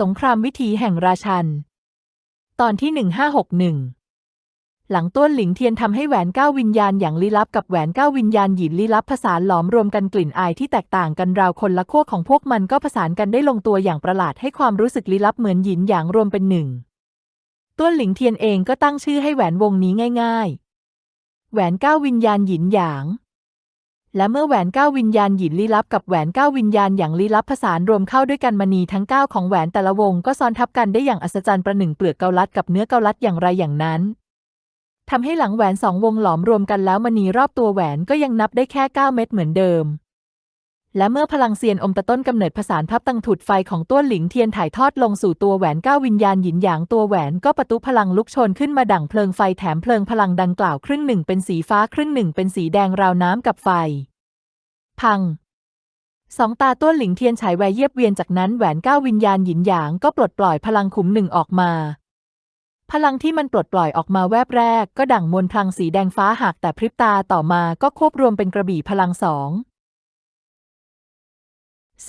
สงครามวิถีแห่งราชัน ตอนที่1561หลังต้นหลิงเทียนทำให้แหวนเก้าวิญญาณอย่างลี้ลับกับแหวนเก้าวิญญาณหยินลี้ลับผสานหลอมรวมกันกลิ่นอายที่แตกต่างกันราวคนละขั้วของพวกมันก็ผสานกันได้ลงตัวอย่างประหลาดให้ความรู้สึกลี้ลับเหมือนหยินหยางรวมเป็นหนึ่ง ต้นหลิงเทียนเองก็ตั้งชื่อให้แหวนวงนี้ง่าย ๆ แหวนเก้าวิญญาณหยินหยาง และเมื่อแหวนเก้าวิญญาณหยินลี้ลับกับแหวนเก้าวิญญาณอย่างลี้ลับผสานรวมเข้าด้วยกันมณีทั้งเก้าของแหวนแต่ละวงก็ซ้อนทับกันได้อย่างอัศจรรย์ประหนึ่งเปลือกเกาลัดกับเนื้อเกาลัดอย่างไรอย่างนั้นทำให้หลังแหวนสองวงหลอมรวมกันแล้วมณีรอบตัวแหวนก็ยังนับได้แค่เก้าเม็ดเหมือนเดิม และเมื่อพลังเซียนอมตะต้นกำเนิดผสานพับตังถุดไฟของต้วหลิงเทียนถ่ายทอดลงสู่ตัวแหวนเก้าวิญญาณหยินหยางตัวแหวนก็ประตุพลังลุกโชนขึ้นมาดั่งเพลิงไฟแถมเพลิงพลังดังกล่าวครึ่งหนึ่งเป็นสีฟ้าครึ่งหนึ่งเป็นสีแดงราวน้ำกับไฟ พังสองตาต้วหลิงเทียนฉายแววเยียบเวียนจากนั้นแหวนเก้าวิญญาณหยินหยางก็ปลดปล่อยพลังขุมหนึ่งออกมา พลังที่มันปลดปล่อยออกมาแวบแรก ก็ดั่งมวลพลังสีแดงฟ้าหากแต่พริบตาต่อมาก็ควบรวมเป็นกระบี่พลังสอง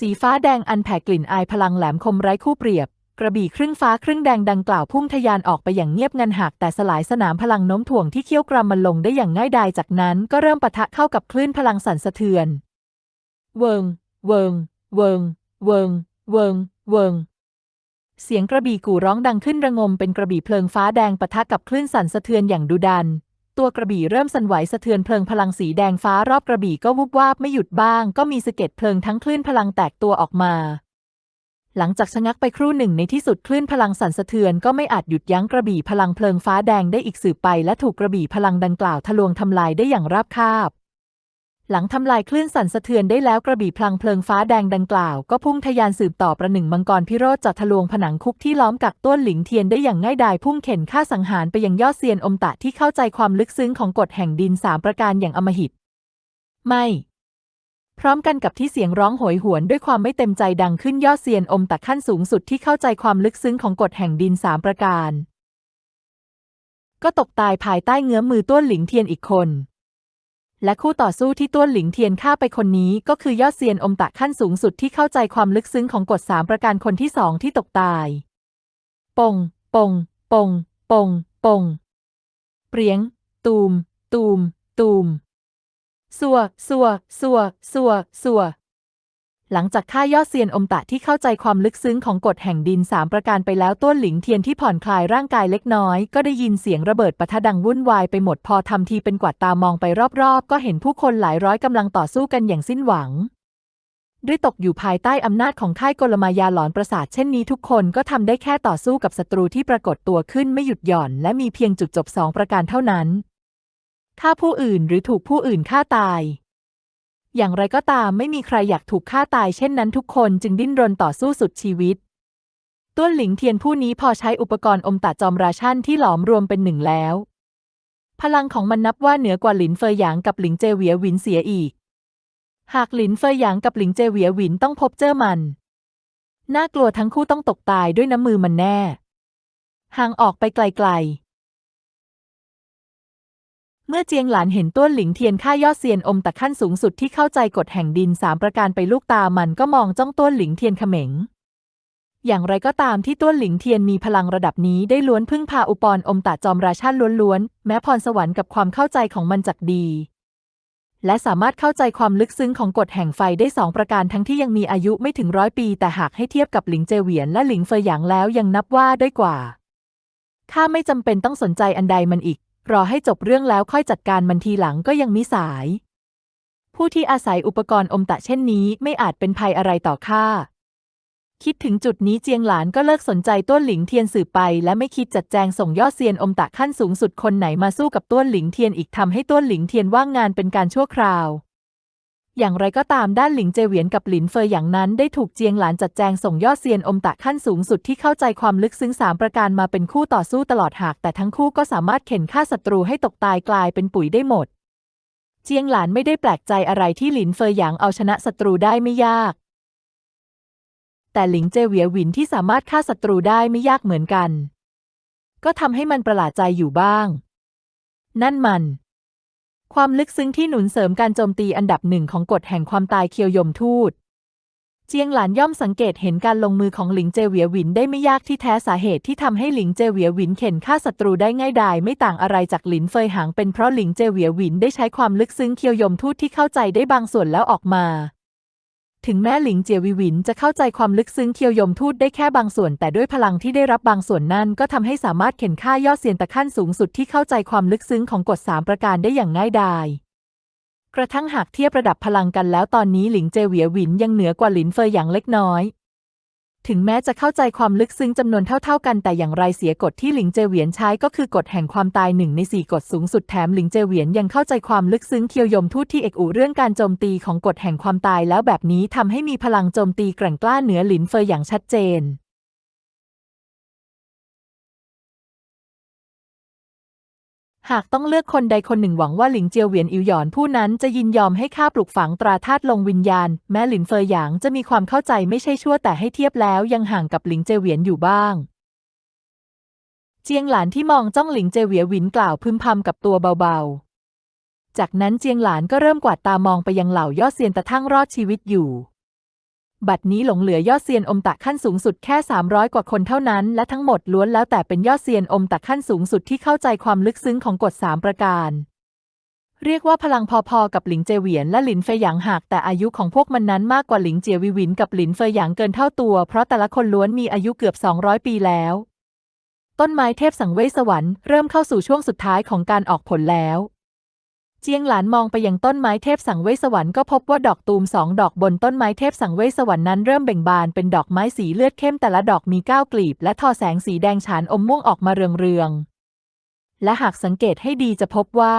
สีฟ้าแดงอันแผ่กลิ่นอายพลังแหลมคมไร้คู่เปรียบ กระบี่ครึ่งฟ้าครึ่งแดงดังกล่าวพุ่งทะยานออกไปอย่างเงียบงันหากแต่สลายสนามพลังโน้มถ่วงที่เคี่ยวกรำมันลงได้อย่างง่ายดายจากนั้นก็เริ่มปะทะเข้ากับคลื่นพลังสั่นสะเทือน เวิง เวิง เวิง เวิง เวิง เวิงเสียงกระบี่กู่ร้องดังขึ้นระงมเป็นกระบี่เพลิงฟ้าแดงปะทะกับคลื่นสั่นสะเทือนอย่างดุดัน ตัวกระบี่เริ่มสั่นไหวสะเทือนเพลิงพลังสีแดงฟ้ารอบกระบี่ก็วุบวาบไม่หยุดบ้าง ก็มีสะเก็ดเพลิงทั้งคลื่นพลังแตกตัวออกมา หลังจากชะงักไปครู่หนึ่งในที่สุดคลื่นพลังสั่นสะเทือนก็ไม่อาจหยุดยั้งกระบี่พลังเพลิงฟ้าแดงได้อีกสืบไป และถูกกระบี่พลังดังกล่าวทะลวงทำลายได้อย่างราบคาบ หลังทำลายคลื่นสั่นสะเทือนได้แล้วกระบี่พลังเพลิงฟ้าแดงดังกล่าว ก็พุ่งทะยานสืบต่อประหนึ่งมังกรพิโรธจาะทะลวงผนังคุกที่ล้อมกักต้นหลิงเทียนได้อย่างง่ายดายพุ่งเข็นฆ่าสังหารไปยังยอดเซียนอมตะที่เข้าใจความลึกซึ้งของกฎแห่งดินสามประการอย่างอมหิต ไม่ พร้อมกันกับที่เสียงร้องโหยหวนด้วยความไม่เต็มใจดังขึ้นยอดเซียนอมตะขั้นสูงสุดที่เข้าใจความลึกซึ้งของกฎแห่งดินสามประการ ก็ตกตายภายใต้เงื้อมมือต้วนหลิงเทียนอีกคน และคู่ต่อสู้ที่ต้วนหลิงเทียนฆ่าไปคนนี้ ก็คือยอดเซียนอมตะขั้นสูงสุดที่เข้าใจความลึกซึ้งของกฎสามประการคนที่สองที่ตกตาย ปง ปง ปง ปง ปง เปรียง ตูม ตูม ตูม สัว สัว สัว สัว สัว หลังจากฆ่ายอดเซียนอมตะที่เข้าใจความลึกซึ้งของกฎแห่งดินสามประการไปแล้วต้นหลิงเทียนที่ผ่อนคลายร่างกายเล็กน้อย ก็ได้ยินเสียงระเบิดปะทะดังวุ่นวายไปหมดพอทำทีเป็นกวาดตามองไปรอบๆ ก็เห็นผู้คนหลายร้อยกำลังต่อสู้กันอย่างสิ้นหวังด้วยตกอยู่ภายใต้อำนาจของค่ายกลมายาหลอนประสาทเช่นนี้ทุกคนก็ทำได้แค่ต่อสู้กับศัตรูที่ปรากฏตัวขึ้นไม่หยุดหย่อน และมีเพียงจุดจบสองประการเท่านั้นฆ่าผู้อื่นหรือถูกผู้อื่นฆ่าตาย อย่างไรก็ตามไม่มีใครอยากถูกฆ่าตายเช่นนั้นทุกคนจึงดิ้นรนต่อสู้สุดชีวิต ต้วนหลิงเทียนผู้นี้พอใช้อุปกรณ์อมตะจอมราชันที่หลอมรวมเป็นหนึ่งแล้ว พลังของมันนับว่าเหนือกว่าหลินเฟยหยางกับหลิงเจเวียหวินเสียอีก หากหลินเฟยหยางกับหลิงเจเวียหวินต้องพบเจอมัน น่ากลัวทั้งคู่ต้องตกตายด้วยน้ำมือมันแน่ห่างออกไปไกลๆ เมื่อเจียงหลานเห็นต้วนหลิงเทียนฆ่ายอดเซียนอมตะขั้นสูงสุดที่เข้าใจกฎแห่งดินสามประการไปลูกตามันก็มองจ้องต้วนหลิงเทียนเขม็ง อย่างไรก็ตามที่ต้วนหลิงเทียนมีพลังระดับนี้ได้ล้วนพึ่งพาอุปรอมตะจอมราชันล้วนๆ แม้พรสวรรค์กับความเข้าใจของมันจักดี และสามารถเข้าใจความลึกซึ้งของกฎแห่งไฟได้สองประการทั้งที่ยังมีอายุไม่ถึงร้อยปี แต่หากให้เทียบกับหลิงเจเวียนและหลิงเฟยหยางแล้วยังนับว่าด้อยกว่าข้าไม่จำเป็นต้องสนใจอันใดมันอีก รอให้จบเรื่องแล้วค่อยจัดการมันทีหลังก็ยังมิสาย ผู้ที่อาศัยอุปกรณ์อมตะเช่นนี้ไม่อาจเป็นภัยอะไรต่อข้าคิดถึงจุดนี้เจียงหลานก็เลิกสนใจต้วนหลิงเทียนสืบไป และไม่คิดจัดแจงส่งยอดเซียนอมตะขั้นสูงสุดคนไหนมาสู้กับต้วนหลิงเทียนอีกทำให้ต้วนหลิงเทียนว่างงานเป็นการชั่วคราว อย่างไรก็ตามด้านหลิงเจเหวียนกับหลินเฟยอย่างนั้นได้ถูกเจียงหลานจัดแจงส่งยอดเซียนอมตะขั้นสูงสุดที่เข้าใจความลึกซึ้งสามประการมาเป็นคู่ต่อสู้ตลอดหาก แต่ทั้งคู่ก็สามารถเข็นฆ่าศัตรูให้ตกตายกลายเป็นปุ๋ยได้หมด เจียงหลานไม่ได้แปลกใจอะไรที่หลินเฟยหยางเอาชนะศัตรูได้ไม่ยาก แต่หลิงเจเหวียหวินที่สามารถฆ่าศัตรูได้ไม่ยากเหมือนกัน ก็ทำให้มันประหลาดใจอยู่บ้าง นั่นมัน ความลึกซึ้งที่หนุนเสริมการโจมตีอันดับหนึ่งของกฎแห่งความตายเคียวยมทูต เจียงหลานย่อมสังเกตเห็นการลงมือของหลิงเจเวียหวินได้ไม่ยากที่แท้สาเหตุที่ทำให้หลิงเจเวียหวินเข็นฆ่าศัตรูได้ง่ายดายไม่ต่างอะไรจากหลินเฟยหางเป็นเพราะหลิงเจเวียหวินได้ใช้ความลึกซึ้งเคียวยมทูตที่เข้าใจได้บางส่วนแล้วออกมา ถึงแม้หลิงเจียวิวินจะเข้าใจความลึกซึ้งเคียวยมทูตได้แค่บางส่วน แต่ด้วยพลังที่ได้รับบางส่วนนั้น ก็ทำให้สามารถเข็นค่ายอดเซียนตะขั้นสูงสุดที่เข้าใจความลึกซึ้งของกฎสามประการได้อย่างง่ายดายกระทั่งหากเทียบระดับพลังกันแล้วตอนนี้หลิงเจเวียหวินยังเหนือกว่าหลินเฟยอย่างเล็กน้อย ถึงแม้จะเข้าใจความลึกซึ้งจำนวนเท่า ๆ กัน แต่อย่างไรเสียกฎที่หลิงเจเวียนใช้ก็คือกฎแห่งความตายหนึ่งในสี่กฎสูงสุดแถมหลิงเจเวียนยังเข้าใจความลึกซึ้งเคียวยมทูตที่เอกอูเรื่องการโจมตีของกฎแห่งความตายแล้วแบบนี้ทำให้มีพลังโจมตีแกร่งกล้าเหนือหลินเฟยอย่างชัดเจน หากต้องเลือกคนใดคนหนึ่งหวังว่าหลิงเจียวเหวียนอิวหยอนผู้นั้นจะยินยอมให้ข้าปลุกฝังตราธาตุลงวิญญาณ แม้หลินเฟยหยางจะมีความเข้าใจไม่ใช่ชั่วแต่ให้เทียบแล้วยังห่างกับหลิงเจียวเหวียนอยู่บ้าง เจียงหลานที่มองจ้องหลิงเจยเหวียวินกล่าวพึมพำกับตัวเบาๆ จากนั้นเจียงหลานก็เริ่มกวาดตามองไปยังเหล่ายอดเซียนตะทั้งรอดชีวิตอยู่ บัดนี้หลงเหลือยอดเซียนอมตะขั้นสูงสุดแค่ 300 กว่าคนเท่านั้น และทั้งหมดล้วนแล้วแต่เป็นยอดเซียนอมตะขั้นสูงสุดที่เข้าใจความลึกซึ้งของกฎสามประการ เรียกว่าพลังพอๆกับหลิงเจเวียนและหลินเฟยหยางหากแต่อายุของพวกมันนั้นมากกว่าหลิงเจียวิวินกับหลินเฟยหยางเกินเท่าตัว เพราะแต่ละคนล้วนมีอายุเกือบ 200 ปีแล้ว ต้นไม้เทพสังเวยสวรรค์เริ่มเข้าสู่ช่วงสุดท้ายของการออกผลแล้ว เจียงหลานมองไปยังต้นไม้เทพสังเวยสวรรค์ก็พบว่าดอกตูมสองดอกบนต้นไม้เทพสังเวยสวรรค์นั้นเริ่มเบ่งบานเป็นดอกไม้สีเลือดเข้มแต่ละดอกมีเก้ากลีบ และทอแสงสีแดงฉานอมม่วงออกมาเรืองๆ และหากสังเกตให้ดีจะพบว่า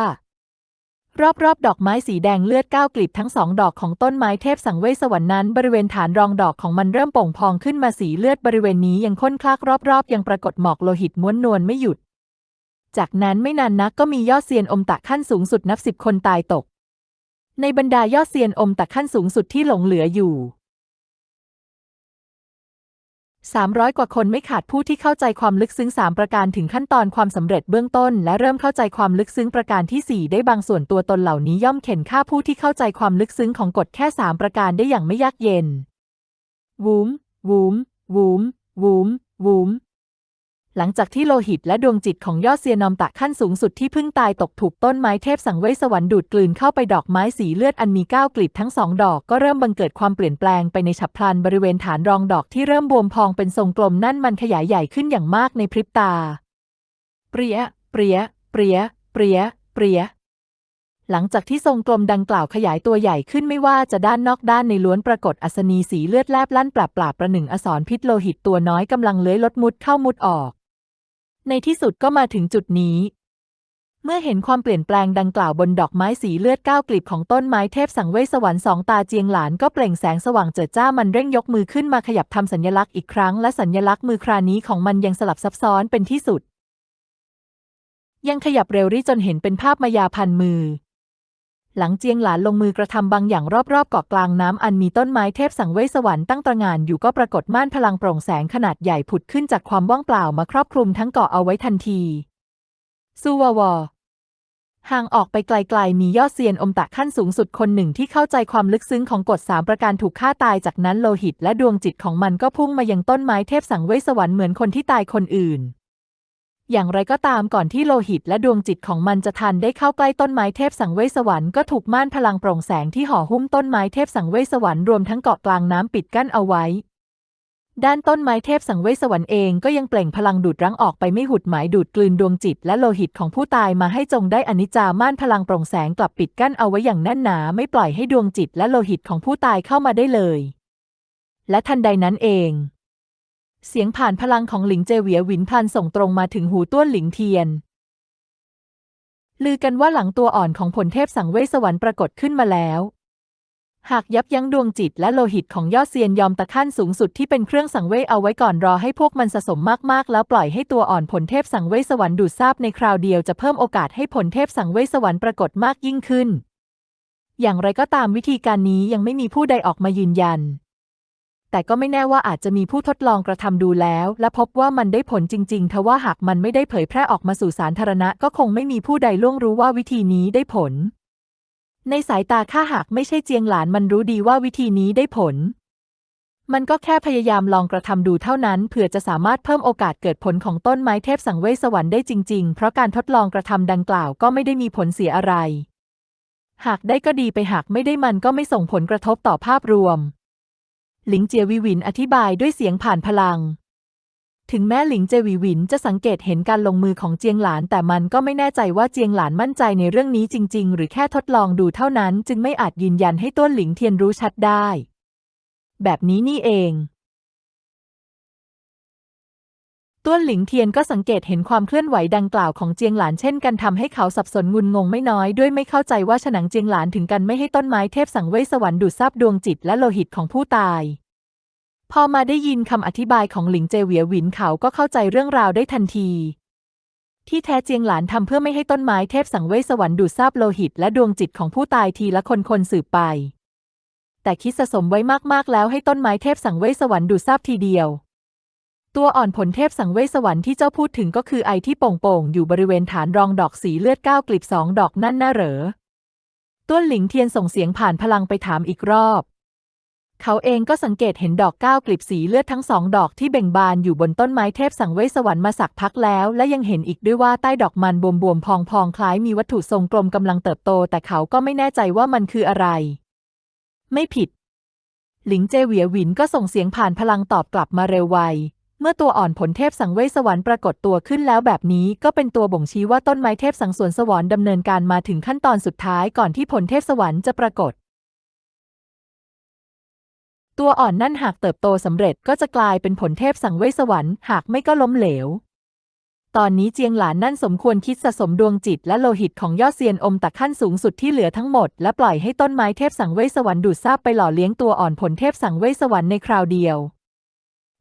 รอบๆ ดอกไม้สีแดงเลือดเก้ากลีบทั้งสองดอกของต้นไม้เทพสังเวยสวรรค์นั้นบริเวณฐานรองดอกของมันเริ่มโป่งพองขึ้นมาสีเลือดบริเวณนี้ยังข้นคลากรอบๆ ยังปรากฏหมอกโลหิตม้วนนวลไม่หยุด จากนั้นไม่นานนักก็มียอดเซียนอมตะขั้นสูงสุดนับสิบคนตายตก ในบรรดายอดเซียนอมตะขั้นสูงสุดที่หลงเหลืออยู่300 กว่าคนไม่ขาดผู้ที่เข้าใจความลึกซึ้ง 3 ประการถึงขั้นตอนความสำเร็จเบื้องต้น และเริ่มเข้าใจความลึกซึ้งประการที่ 4 ได้บางส่วนตัวตนเหล่านี้ย่อมเข็นฆ่าผู้ที่เข้าใจความลึกซึ้งของกฎแค่ 3 ประการได้อย่างไม่ยากเย็นวูมวูมวูมวูมวูม หลังจากที่โลหิตและดวงจิตของยอดเซียนอมตะขั้นสูงสุดที่เพิ่งตายตกถูกต้นไม้เทพสังเวยสวรรค์ดูดกลืนเข้าไปดอกไม้สีเลือดอันมีเก้ากลีบทั้งสองดอกก็เริ่มบังเกิดความเปลี่ยนแปลงไปในฉับพลันบริเวณฐานรองดอกที่เริ่มบวมพองเป็นทรงกลมนั่นมันขยายใหญ่ขึ้นอย่างมากในพริบตา เปรี้ย เปรี้ย เปรี้ย เปรี้ย เปรี้ย หลังจากที่ทรงกลมดังกล่าวขยายตัวใหญ่ขึ้นไม่ว่าจะด้านนอกด้านในล้วนปรากฏอัศนีสีเลือดแลบลั่นปราบปราบประหนึ่งอสรพิษโลหิตตัวน้อยกำลังเลื้อยลดมุดเข้ามุดออก ในที่สุดก็มาถึงจุดนี้ เมื่อเห็นความเปลี่ยนแปลงดังกล่าวบนดอกไม้สีเลือดก้าวกลีบของต้นไม้เทพสังเวยสวรรค์สองตาเจียงหลานก็เปล่งแสงสว่างเจิดจ้ามันเร่งยกมือขึ้นมาขยับทำสัญลักษณ์อีกครั้งและสัญลักษณ์มือครานี้ของมันยังสลับซับซ้อนเป็นที่สุด ยังขยับเร็วรีจนเห็นเป็นภาพมายาพันมือ หลังเจียงหลานลงมือกระทำบางอย่างรอบๆเกาะกลางน้ำอันมีต้นไม้เทพสังเวยสวรรค์ตั้งตระหง่านอยู่ก็ปรากฏม่านพลังโปร่งแสงขนาดใหญ่ผุดขึ้นจากความว่างเปล่ามาครอบคลุมทั้งเกาะเอาไว้ทันทีซูวาวอห่างออกไปไกลๆ มียอดเซียนอมตะขั้นสูงสุดคนหนึ่งที่เข้าใจความลึกซึ้งของกฎสามประการถูกฆ่าตายจากนั้นโลหิตและดวงจิตของมันก็พุ่งมายังต้นไม้เทพสังเวยสวรรค์เหมือนคนที่ตายคนอื่น อย่างไรก็ตามก่อนที่โลหิตและดวงจิตของมันจะทันได้เข้าใกล้ต้นไม้เทพสังเวยสวรรค์ก็ถูกม่านพลังโปร่งแสงที่ห่อหุ้มต้นไม้เทพสังเวยสวรรค์รวมทั้งเกาะกลางน้ำปิดกั้นเอาไว้ ด้านต้นไม้เทพสังเวยสวรรค์เองก็ยังเปล่งพลังดูดรั้งออกไปไม่หุดหมายดูดกลืนดวงจิต และโลหิตของผู้ตายมาให้จงได้อนิจจาม่านพลังโปร่งแสงกลับปิดกั้นเอาไว้อย่างแน่นหนาไม่ปล่อยให้ดวงจิตและโลหิตของผู้ตายเข้ามาได้เลย และทันใดนั้นเอง เสียงผ่านพลังของหลิงเจเวียหวินพลันส่งตรงมาถึงหูต้วนหลิงเทียน ลือกันว่าหลังตัวอ่อนของผลเทพสังเวสวรรค์ปรากฏขึ้นมาแล้ว หากยับยั้งดวงจิตและโลหิตของยอดเซียนยอมตะขั้นสูงสุดที่เป็นเครื่องสังเวยเอาไว้ก่อนรอให้พวกมันสะสมมากๆ แล้วปล่อยให้ตัวอ่อนผลเทพสังเวยสวรรค์ดูดซาบในคราวเดียวจะเพิ่มโอกาสให้ผลเทพสังเวยสวรรค์ปรากฏมากยิ่งขึ้น อย่างไรก็ตามวิธีการนี้ยังไม่มีผู้ใดออกมายืนยัน แต่ก็ไม่แน่ว่าอาจจะมีผู้ทดลองกระทำดูแล้ว และพบว่ามันได้ผลจริงๆทว่าหากมันไม่ได้เผยแพร่ออกมาสู่สาธารณะ ก็คงไม่มีผู้ใดล่วงรู้ว่าวิธีนี้ได้ผล ในสายตาข้าหากไม่ใช่เจียงหลานมันรู้ดีว่าวิธีนี้ได้ผล มันก็แค่พยายามลองกระทำดูเท่านั้นเผื่อจะสามารถเพิ่มโอกาสเกิดผลของต้นไม้เทพสังเวยสวรรค์ได้จริงๆ เพราะการทดลองกระทำดังกล่าวก็ไม่ได้มีผลเสียอะไร หากได้ก็ดีไปหากไม่ได้มันก็ไม่ส่งผลกระทบต่อภาพรวม หลิงเจียวิวินอธิบายด้วยเสียงผ่านพลัง ถึงแม้หลิงเจวิวินจะสังเกตเห็นการลงมือของเจียงหลาน แต่มันก็ไม่แน่ใจว่าเจียงหลานมั่นใจในเรื่องนี้จริง ๆ หรือแค่ทดลองดูเท่านั้น จึงไม่อาจยืนยันให้ต้นหลิงเทียนรู้ชัดได้ แบบนี้นี่เอง ต้วนหลิงเทียนก็สังเกตเห็นความเคลื่อนไหวดังกล่าวของเจียงหลานเช่นกันทำให้เขาสับสนงุนงงไม่น้อยด้วยไม่เข้าใจว่าฉนังเจียงหลานถึงกันไม่ให้ต้นไม้เทพสังเวยสวรรค์ดูดซับดวงจิตและโลหิตของผู้ตาย พอมาได้ยินคำอธิบายของหลิงเจเหวียหวินเขาก็เข้าใจเรื่องราวได้ทันที ที่แท้เจียงหลานทำเพื่อไม่ให้ต้นไม้เทพสังเวยสวรรค์ดูดซับโลหิตและดวงจิตของผู้ตายทีละคนคนสืบไป แต่คิดสะสมไว้มากๆแล้วให้ต้นไม้เทพสังเวยสวรรค์ดูดซับทีเดียว ตัวอ่อนผลเทพสังเวสวรรค์ที่เจ้าพูดถึงก็คือไอที่โป่งๆ อยู่บริเวณฐานรองดอกสีเลือดเก้ากลีบสองดอกนั่นน่าเหรอต้วนหลิงเทียนส่งเสียงผ่านพลังไปถามอีกรอบ เขาเองก็สังเกตเห็นดอกเก้ากลีบสีเลือดทั้งสองดอกที่เบ่งบานอยู่บนต้นไม้เทพสังเวสวรรค์มาสักพักแล้ว และยังเห็นอีกด้วยว่าใต้ดอกมันบวมๆพองๆคล้ายมีวัตถุทรงกลมกำลังเติบโต แต่เขาก็ไม่แน่ใจว่ามันคืออะไร ไม่ผิด หลิงเจเหวียหวินก็ส่งเสียงผ่านพลังตอบกลับมาเร็วไว เมื่อตัวอ่อนผลเทพสังเวยสวรรค์ปรากฏตัวขึ้นแล้วแบบนี้ก็เป็นตัวบ่งชี้ว่าต้นไม้เทพสังสวนสวรรค์ดำเนินการมาถึงขั้นตอนสุดท้ายก่อนที่ผลเทพสวรรค์จะปรากฏ ตัวอ่อนนั่นหากเติบโตสำเร็จก็จะกลายเป็นผลเทพสังเวยสวรรค์หากไม่ก็ล้มเหลว ตอนนี้เจียงหลานนั่นสมควรคิดสะสมดวงจิตและโลหิตของยอดเซียนอมตักขั้นสูงสุดที่เหลือทั้งหมดและปล่อยให้ต้นไม้เทพสังเวยสวรรค์ดูดซาบไปหล่อเลี้ยงตัวอ่อนผลเทพสังเวยสวรรค์ในคราวเดียว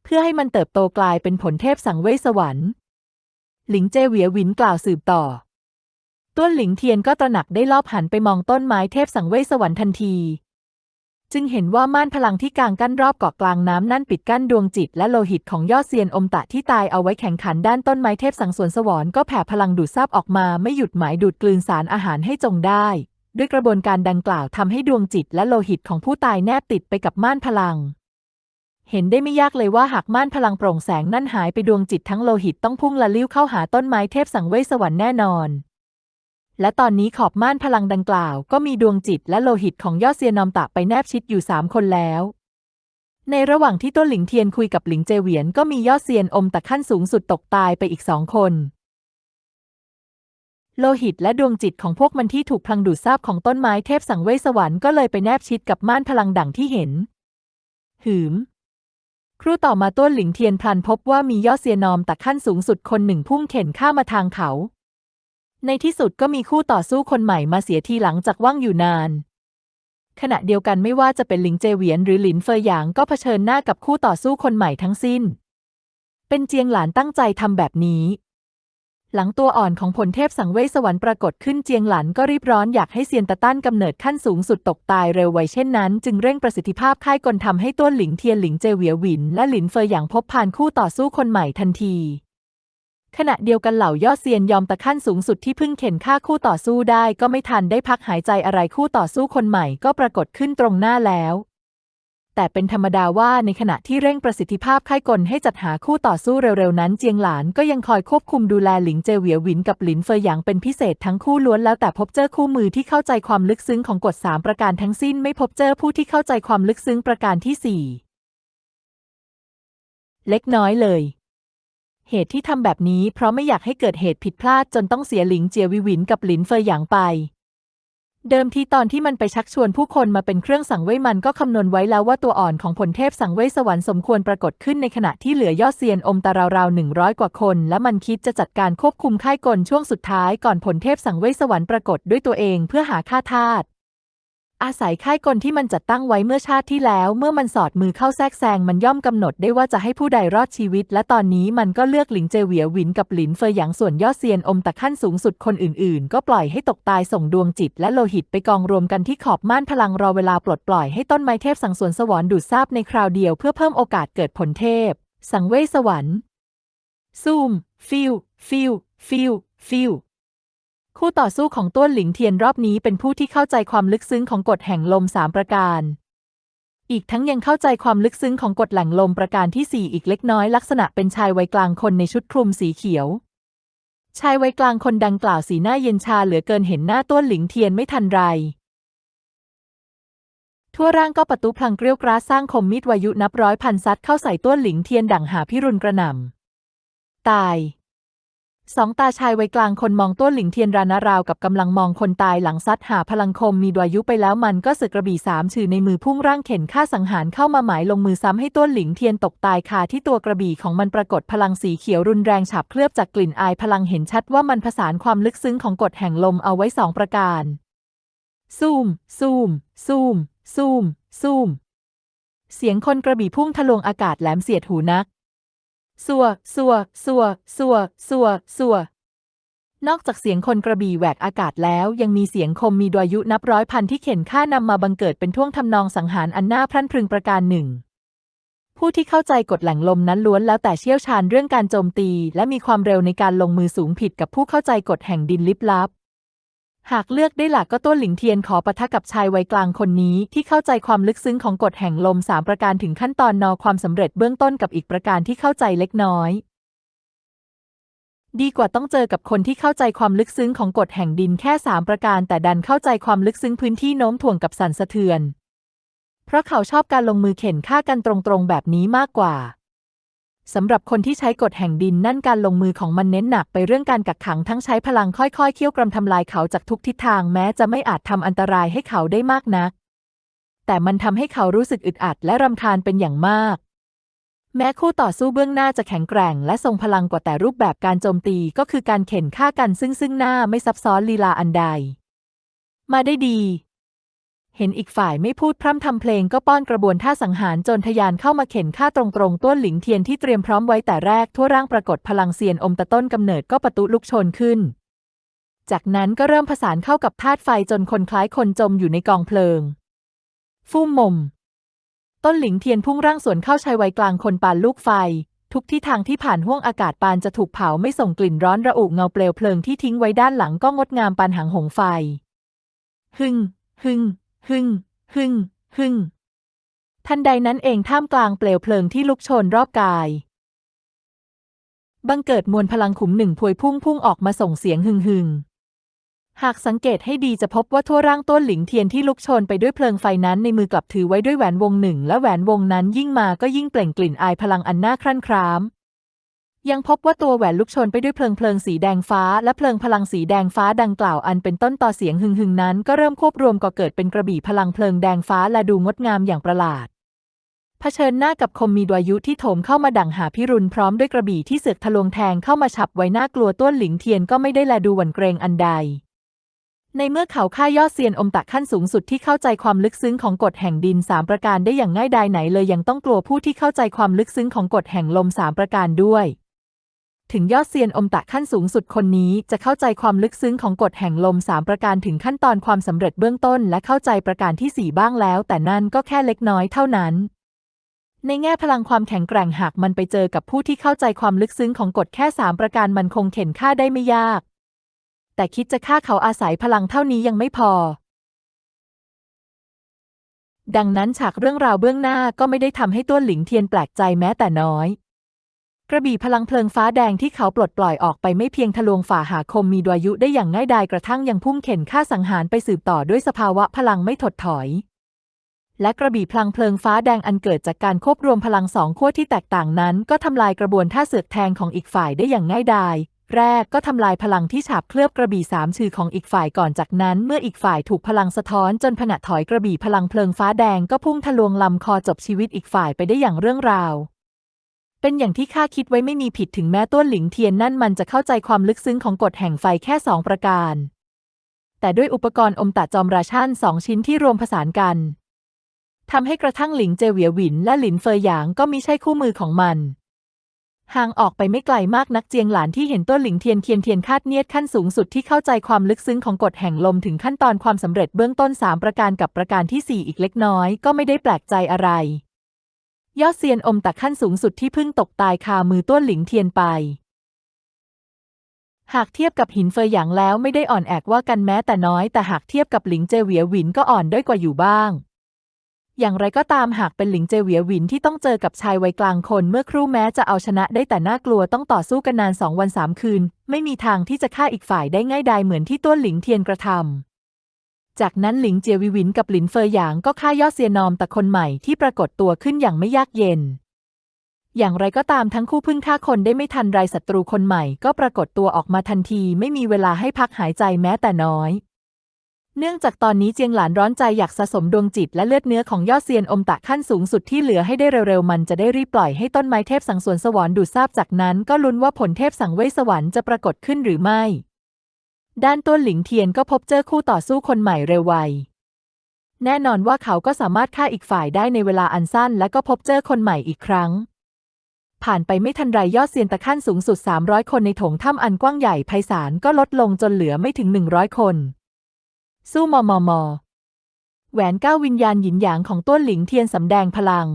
เพื่อให้มันเติบโตกลายเป็นผลเทพสังเวยสวรรค์ หลิงเจเหวียวินกล่าวสืบต่อ ต้นหลิงเทียนก็ตระหนักได้รอบหันไปมองต้นไม้เทพสังเวยสวรรค์ทันที จึงเห็นว่าม่านพลังที่กางกั้นรอบเกาะกลางน้ำนั่นปิดกั้นดวงจิตและโลหิตของยอดเซียนอมตะที่ตายเอาไว้แข่งขันด้านต้นไม้เทพสังสวนสวรรค์ก็แผ่พลังดูดซับออกมาไม่หยุดหมายดูดกลืนสารอาหารให้จงได้ ด้วยกระบวนการดังกล่าวทำให้ดวงจิตและโลหิตของผู้ตายแนบติดไปกับม่านพลัง เห็นได้ไม่ยากเลยว่าหากม่านพลังโปร่งแสงนั่นหายไปดวงจิตทั้งโลหิตต้องพุ่งละลิ้วเข้าหาต้นไม้เทพสังเวยสวรรค์แน่นอน และตอนนี้ขอบม่านพลังดังกล่าว ก็มีดวงจิตและโลหิตของยอดเซียนอมตะไปแนบชิดอยู่สามคนแล้ว ในระหว่างที่ต้นหลิงเทียนคุยกับหลิงเจเหวียนก็มียอดเซียนอมตะขั้นสูงสุดตกตายไปอีกสองคน โลหิตและดวงจิตของพวกมันที่ถูกพลังดูดซาบของต้นไม้เทพสังเวยสวรรค์ก็เลยไปแนบชิดกับม่านพลังดังที่เห็น หืม ครู่ต่อมาต้นหลิงเทียนพลันพบว่ามียอดเซียนอมตะขั้นสูงสุดคนหนึ่งพุ่งเข็นข้ามมาทางเขา ในที่สุดก็มีคู่ต่อสู้คนใหม่มาเสียทีหลังจากว่างอยู่นาน ขณะเดียวกันไม่ว่าจะเป็นหลิงเจเหวียนหรือหลินเฟยหยางก็เผชิญหน้ากับคู่ต่อสู้คนใหม่ทั้งสิ้น เป็นเจียงหลานตั้งใจทำแบบนี้ หลังตัวอ่อนของผลเทพสังเวยสวรรค์ปรากฏขึ้นเจียงหลันก็รีบร้อนอยากให้เซียนตะต้านกำเนิดขั้นสูงสุดตกตายเร็วไวเช่นนั้น จึงเร่งประสิทธิภาพค่ายกลทำให้ต้วนหลิงเทียนหลิงเจเหวียหวิน และหลินเฟยหยางพบผ่านคู่ต่อสู้คนใหม่ทันทีขณะเดียวกันเหล่ายอดเซียนยอมตะขั้นสูงสุดที่เพิ่งเข็นฆ่าคู่ต่อสู้ได้ก็ไม่ทันได้พักหายใจอะไรคู่ต่อสู้คนใหม่ก็ปรากฏขึ้นตรงหน้าแล้ว แต่เป็นธรรมดาว่าในขณะที่เร่งประสิทธิภาพค่ายกลให้จัดหาคู่ต่อสู้เร็วๆนั้น เจียงหลานก็ยังคอยควบคุมดูแลหลิงเจเหวียหวินกับหลินเฟยหยางเป็นพิเศษทั้งคู่ล้วนแล้วแต่พบเจอคู่มือที่เข้าใจความลึกซึ้งของกฎสามประการทั้งสิ้นไม่พบเจอผู้ที่เข้าใจความลึกซึ้งประการที่สี่เล็กน้อยเลย เหตุที่ทำแบบนี้เพราะไม่อยากให้เกิดเหตุผิดพลาดจนต้องเสียหลิงเจียวิหวินกับหลินเฟยหยางไป เดิมทีตอนที่มันไปชักชวนผู้คนมาเป็นเครื่องสังเวยมันก็คำนวณไว้แล้วว่าตัวอ่อนของผลเทพสังเวยสวรรค์สมควรปรากฏขึ้นในขณะที่เหลือยอดเซียนอมตาราวๆหนึ่งร้อยกว่าคน และมันคิดจะจัดการควบคุมค่ายกลช่วงสุดท้ายก่อนผลเทพสังเวยสวรรค์ปรากฏด้วยตัวเองเพื่อหาค่าทาส อาศัยค่ายกลที่มันจัดตั้งไว้เมื่อชาติที่แล้ว เมื่อมันสอดมือเข้าแทรกแซงมันย่อมกำหนดได้ว่าจะให้ผู้ใดรอดชีวิต และตอนนี้มันก็เลือกหลิงเจเหวียหวินกับหลินเฟยหยางส่วนยอดเซียนอมตะขั้นสูงสุดคนอื่นๆ ก็ปล่อยให้ตกตายส่งดวงจิต และโลหิตไปกองรวมกันที่ขอบม่านพลังรอเวลาปลดปล่อยให้ต้นไม้เทพสังสวนสวรรค์ดูดซาบในคราวเดียวเพื่อเพิ่มโอกาสเกิดผลเทพ สังเวยสวรรค์ซูม ฟิวฟิวฟิวฟิว คู่ต่อสู้ของต้วนหลิงเทียนรอบนี้เป็นผู้ที่เข้าใจความลึกซึ้งของกฎแห่งลมสามประการ อีกทั้งยังเข้าใจความลึกซึ้งของกฎแหล่งลมประการที่4อีกเล็กน้อยลักษณะเป็นชายวัยกลางคนในชุดคลุมสีเขียว ชายวัยกลางคนดังกล่าวสีหน้าเย็นชาเหลือเกินเห็นหน้าต้วนหลิงเทียนไม่ทันไร ทั่วร่างก็ประตูพลังเกลียวกราสร้างคมมีดวายุนับร้อยพันซัดเข้าใส่ต้วนหลิงเทียนดังหาพิรุณกระหน่ำตาย สองตาชายวัยกลางคนมองต้นหลิงเทียนรานาราวกับกำลังมองคนตายหลังซัดหาพลังคมมีดวายุไปแล้วมันก็สึกกระบี่สามชื่อในมือพุ่งร่างเข็นฆ่าสังหารเข้ามาหมายลงมือซ้ำให้ต้นหลิงเทียนตกตายคาที่ตัวกระบี่ของมันปรากฏพลังสีเขียวรุนแรงฉาบเคลือบจากกลิ่นอายพลังเห็นชัดว่ามันผสานความลึกซึ้งของกฎแห่งลมเอาไว้สองประการซูมซูมซูมซูมซูมเสียงคนกระบี่พุ่งทะลวงอากาศแหลมเสียดหูนัก สัวสัวสัวสัวสัวสัวนอกจากเสียงคนกระบี่แหวกอากาศแล้วยังมีเสียงคมมีดวยุนับร้อยพันที่เข็นฆ่านำมาบังเกิดเป็นท่วงทำนองสังหารอันน่าพรั่นพรึงประการหนึ่ง ผู้ที่เข้าใจกฎแหล่งลมนั้นล้วนแล้วแต่เชี่ยวชาญเรื่องการโจมตี และมีความเร็วในการลงมือสูงผิดกับผู้เข้าใจกฎแห่งดินลิบลับ หากเลือกได้หลักก็ต้นหลิงเทียนขอปะทะกับชายวัยกลางคนนี้ที่เข้าใจความลึกซึ้งของกฎแห่งลมสามประการถึงขั้นตอนนอความสำเร็จเบื้องต้นกับอีกประการที่เข้าใจเล็กน้อย ดีกว่าต้องเจอกับคนที่เข้าใจความลึกซึ้งของกฎแห่งดินแค่สามประการ แต่ดันเข้าใจความลึกซึ้งพื้นที่โน้มถ่วงกับสั่นสะเทือน เพราะเขาชอบการลงมือเข็นฆ่ากันตรงๆแบบนี้มากกว่า สำหรับคนที่ใช้กฎแห่งดินนั่นการลงมือของมันเน้นหนักไปเรื่องการกักขังทั้งใช้พลังค่อยๆ เคี่ยวกรำทำลายเขาจากทุกทิศทางแม้จะไม่อาจทำอันตรายให้เขาได้มากนัก แต่มันทำให้เขารู้สึกอึดอัดและรำคาญเป็นอย่างมาก แม้คู่ต่อสู้เบื้องหน้าจะแข็งแกร่ง และทรงพลังกว่าแต่รูปแบบการโจมตีก็คือการเข็นฆ่ากันซึ่งซึ่งหน้าไม่ซับซ้อนลีลาอันใด มาได้ดี เห็นอีกฝ่ายไม่พูดพร่ำทำเพลงก็ป้อนกระบวนท่าสังหารจนทยานเข้ามาเข็นฆ่าตรงๆต้วนหลิงเทียนที่เตรียมพร้อมไว้แต่แรกทั่วร่างปรากฏพลังเซียนอมตะต้นกำเนิดก็ประตุลุกชนขึ้น จากนั้นก็เริ่มผสานเข้ากับธาตุไฟจนคนคล้ายคนจมอยู่ในกองเพลิง ฟู่มมมต้นหลิงเทียนพุ่งร่างสวนเข้าชายวัยกลางคนปานลูกไฟ ทุกที่ทางที่ผ่านห้วงอากาศปานจะถูกเผาไม่ส่งกลิ่นร้อนระอุเงาเปลวเพลิงที่ทิ้งไว้ด้านหลังก็งดงามปานหางหงไฟหึ่งหึ่ง หึ่งหึ่งหึ่ง ทันใดนั้นเองท่ามกลางเปลวเพลิงที่ลุกโชนรอบกาย บังเกิดมวลพลังขุมหนึ่งพวยพุ่งพุ่งออกมาส่งเสียงหึ่งหึ่งหากสังเกตให้ดีจะพบว่าทั่วร่างต้นหลิงเทียนที่ลุกโชนไปด้วยเพลิงไฟนั้นในมือกลับถือไว้ด้วยแหวนวงหนึ่ง และแหวนวงนั้นยิ่งมาก็ยิ่งเปล่งกลิ่นอายพลังอันน่าครั่นคร้าม ยังพบว่าตัวแหวนลุกชนไปด้วยเพลิงเพลิงสีแดงฟ้า และเพลิงพลังสีแดงฟ้าดังกล่าวอันเป็นต้นต่อเสียงหึงหึงนั้นก็เริ่มควบรวมก่อเกิดเป็นกระบี่พลังเพลิงแดงฟ้าและดูงดงามอย่างประหลาดเผชิญหน้ากับคมมีดวายุที่โถมเข้ามาดั่งหาพิรุณพร้อมด้วยกระบี่ที่เสือกทะลวงแทงเข้ามาฉับไว้หน้ากลัวต้นหลิงเทียนก็ไม่ได้แลดูหวั่นเกรงอันใด ในเมื่อเขาฆ่ายอดเซียนอมตะขั้นสูงสุดที่เข้าใจความลึกซึ้งของกฎแห่งดินสามประการได้อย่างง่ายดายไหนเลยยังต้องกลัวผู้ที่เข้าใจความลึกซึ้งของกฎแห่งลมสามประการด้วย ถึงยอดเซียนอมตะขั้นสูงสุดคนนี้จะเข้าใจความลึกซึ้งของกฎแห่งลมสามประการถึงขั้นตอนความสำเร็จเบื้องต้น และเข้าใจประการที่สี่บ้างแล้ว แต่นั่นก็แค่เล็กน้อยเท่านั้น ในแง่พลังความแข็งแกร่งหากมันไปเจอกับผู้ที่เข้าใจความลึกซึ้งของกฎแค่สามประการมันคงเข็นฆ่าได้ไม่ยาก แต่คิดจะฆ่าเขาอาศัยพลังเท่านี้ยังไม่พอดังนั้นฉากเรื่องราวเบื้องหน้าก็ไม่ได้ทำให้ต้วนหลิงเทียนแปลกใจแม้แต่น้อย ระบี่พลังเพลิงฟ้าแดงที่เขาปลดปล่อยออกไปไม่เพียงทะลวงฝ่าหาคมมีดวายุได้อย่างง่ายดายกระทั่งยังพุ่งเข็นฆ่าสังหารไปสืบต่อด้วยสภาวะพลังไม่ถดถอย และกระบี่พลังเพลิงฟ้าแดงอันเกิดจากการควบรวมพลังสองขั้วที่แตกต่างนั้น ก็ทำลายกระบวนท่าเสือกแทงของอีกฝ่ายได้อย่างง่ายดายแรกก็ทำลายพลังที่ฉาบเคลือบกระบี่สามชื่อของอีกฝ่ายก่อนจากนั้น เมื่ออีกฝ่ายถูกพลังสะท้อนจนผงะถอยกระบี่พลังเพลิงฟ้าแดงก็พุ่งทะลวงลำคอจบชีวิตอีกฝ่ายไปได้อย่างเรื่องราว เป็นอย่างที่ข้าคิดไว้ไม่มีผิดถึงแม้ต้นหลิงเทียนนั่นมันจะเข้าใจความลึกซึ้งของกฎแห่งไฟแค่สองประการ แต่ด้วยอุปกรณ์อมตะจอมราชันสองชิ้นที่รวมผสานกันทำให้กระทั่งหลิงเจเวียหวินและหลินเฟยหยางก็มิใช่คู่มือของมันห่างออกไปไม่ไกลมากนักเจียงหลานที่เห็นต้นหลิงเทียนเทียนเทียนคาดเนียดขั้นสูงสุดที่เข้าใจความลึกซึ้งของกฎแห่งลมถึงขั้นตอนความสำเร็จเบื้องต้นสามประการกับประการที่สี่อีกเล็กน้อยก็ไม่ได้แปลกใจอะไร ยอดเซียนอมตะขั้นสูงสุดที่เพิ่งตกตายคามือต้วนหลิงเทียนไป หากเทียบกับหินเฟยหยางแล้วไม่ได้อ่อนแอกว่ากันแม้แต่น้อยแต่หากเทียบกับหลิงเจเหวียหวินก็อ่อนด้อยกว่าอยู่บ้าง อย่างไรก็ตามหากเป็นหลิงเจเหวียหวินที่ต้องเจอกับชายวัยกลางคนเมื่อครู่แม้จะเอาชนะได้แต่น่ากลัวต้องต่อสู้กันนานสองวันสามคืน ไม่มีทางที่จะฆ่าอีกฝ่ายได้ง่ายดายเหมือนที่ต้วนหลิงเทียนกระทำ จากนั้นหลิงเจียวิวินกับหลินเฟยหยางก็ฆ่ายอดเซียนอมแต่คนใหม่ที่ปรากฏตัวขึ้นอย่างไม่ยากเย็น อย่างไรก็ตามทั้งคู่พิ่งฆ่าคนได้ไม่ทันไรศัตรูคนใหม่ก็ปรากฏตัวออกมาทันทีไม่มีเวลาให้พักหายใจแม้แต่น้อย เนื่องจากตอนนี้เจียงหลานร้อนใจอยากสะสมดวงจิตและเลือดเนื้อของยอดเซียนอมตะขั้นสูงสุดที่เหลือให้ได้เร็วๆมันจะได้รีบปล่อยให้ต้นไม้เทพสังสวนสวรรค์ดูดซาบจากนั้นก็ลุ้นว่าผลเทพสังเวยสวรรค์จะปรากฏขึ้นหรือไม่ ด้านต้นหลิงเทียนก็พบเจอคู่ต่อสู้คนใหม่เร็วไว แน่นอนว่าเขาก็สามารถฆ่าอีกฝ่ายได้ในเวลาอันสั้น และก็พบเจอคนใหม่อีกครั้ง ผ่านไปไม่ทันไรยอดเซียนตะขั้นสูงสุด 300 คนในถงถ้ำอันกว้างใหญ่ไพศาลก็ลดลงจนเหลือไม่ถึง 100 คน สู้มอมอมอแหวนก้าววิญญาณหยินหยางของต้นหลิงเทียนสำแดงพลัง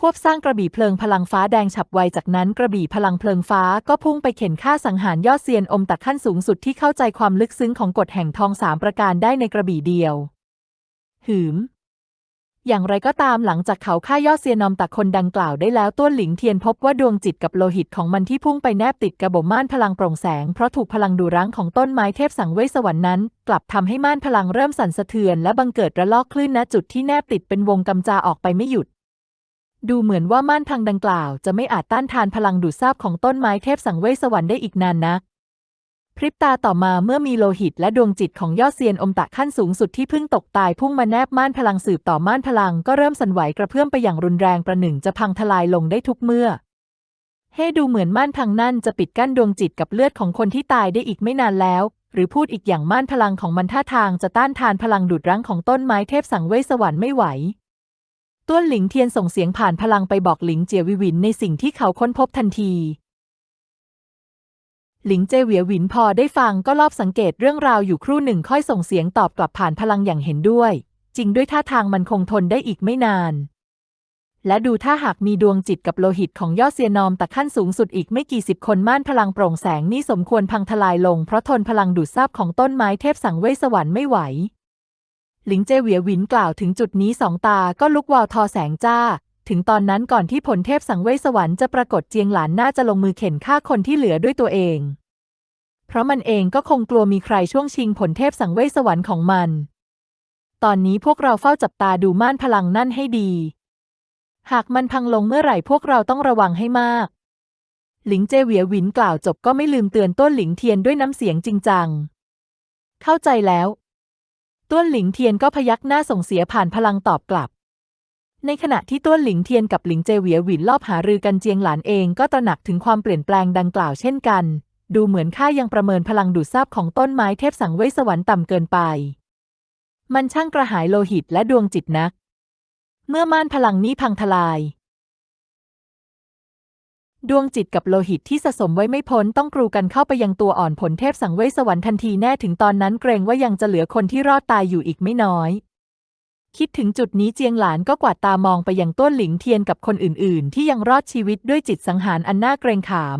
ควบสร้างกระบี่เพลิงพลังฟ้าแดงฉับไวจากนั้นกระบี่พลังเพลิงฟ้าก็พุ่งไปเข็นฆ่าสังหารยอดเซียนอมตักขั้นสูงสุดที่เข้าใจความลึกซึ้งของกฎแห่งทองสามประการได้ในกระบี่เดียว หืม อย่างไรก็ตามหลังจากเขาฆ่ายอดเซียนอมตักคนดังกล่าวได้แล้วต้วนหลิงเทียนพบว่าดวงจิตกับโลหิตของมันที่พุ่งไปแนบติดกระบอม่านพลังโปร่งแสงเพราะถูกพลังดูรั้งของต้นไม้เทพสังเวสวรรค์นั้น กลับทำให้ม่านพลังเริ่มสั่นสะเทือนและบังเกิดระลอกคลื่นณจุดที่แนบติดเป็นวงกำจาออกไปไม่หยุด ดูเหมือนว่าม่านพังดังกล่าวจะไม่อาจต้านทานพลังดูดซาบของต้นไม้เทพสังเวยสวรรค์ได้อีกนานนัก พริบตาต่อมาเมื่อมีโลหิตและดวงจิตของยอดเซียนอมตะขั้นสูงสุดที่เพิ่งตกตายพุ่งมาแนบม่านพลังสืบต่อม่านพลังก็เริ่มสั่นไหวกระเพื่อมไปอย่างรุนแรงประหนึ่งจะพังทลายลงได้ทุกเมื่อเฮ้ดูเหมือนม่านพังนั่นจะปิดกั้นดวงจิตกับเลือดของคนที่ตายได้อีกไม่นานแล้ว หรือพูดอีกอย่างม่านพลังของมันท่าทางจะต้านทานพลังดูดรั้งของต้นไม้เทพสังเวยสวรรค์ไม่ไหว ต้วนหลิงเทียนส่งเสียงผ่านพลังไปบอกหลิงเจียวิวินในสิ่งที่เขาค้นพบทันที หลิงเจเหวียวินพอได้ฟังก็รอบสังเกตเรื่องราวอยู่ครู่หนึ่งค่อยส่งเสียงตอบกลับผ่านพลังอย่างเห็นด้วย จริงด้วยท่าทางมันคงทนได้อีกไม่นาน และดูถ้าหากมีดวงจิตกับโลหิตของยอดเซียนอมแต่ขั้นสูงสุดอีกไม่กี่สิบคนม่านพลังโปร่งแสงนี่สมควรพังทลายลงเพราะทนพลังดูดซาบของต้นไม้เทพสังเวยสวรรค์ไม่ไหว หลิงเจเหวียหวินกล่าวถึงจุดนี้สองตาก็ลุกวาวทอแสงจ้า ถึงตอนนั้นก่อนที่ผลเทพสังเวยสวรรค์จะปรากฏเจียงหลานน่าจะลงมือเข็นฆ่าคนที่เหลือด้วยตัวเอง เพราะมันเองก็คงกลัวมีใครช่วงชิงผลเทพสังเวยสวรรค์ของมัน ตอนนี้พวกเราเฝ้าจับตาดูม่านพลังนั่นให้ดี หากมันพังลงเมื่อไหร่พวกเราต้องระวังให้มาก หลิงเจเหวียหวินกล่าวจบก็ไม่ลืมเตือนต้นหลิงเทียนด้วยน้ำเสียงจริงจัง เข้าใจแล้ว ต้วนหลิงเทียนก็พยักหน้าส่งเสียผ่านพลังตอบกลับ ในขณะที่ต้วนหลิงเทียนกับหลิงเจเวียหวินรอบหารือกันเจียงหลานเองก็ตระหนักถึงความเปลี่ยนแปลงดังกล่าวเช่นกัน ดูเหมือนข้ายังประเมินพลังดูดซาบของต้นไม้เทพสังเวยสวรรค์ต่ำเกินไป มันช่างกระหายโลหิตและดวงจิตนัก เมื่อม่านพลังนี้พังทลาย ดวงจิตกับโลหิตที่สะสมไว้ไม่พ้นต้องกรูกันเข้าไปยังตัวอ่อนผลเทพสังเวยสวรรค์ทันทีแน่ถึงตอนนั้นเกรงว่ายังจะเหลือคนที่รอดตายอยู่อีกไม่น้อย คิดถึงจุดนี้เจียงหลานก็กวาดตามองไปยังต้นหลิงเทียนกับคนอื่น ๆ ที่ยังรอดชีวิตด้วยจิตสังหารอันน่าเกรงขาม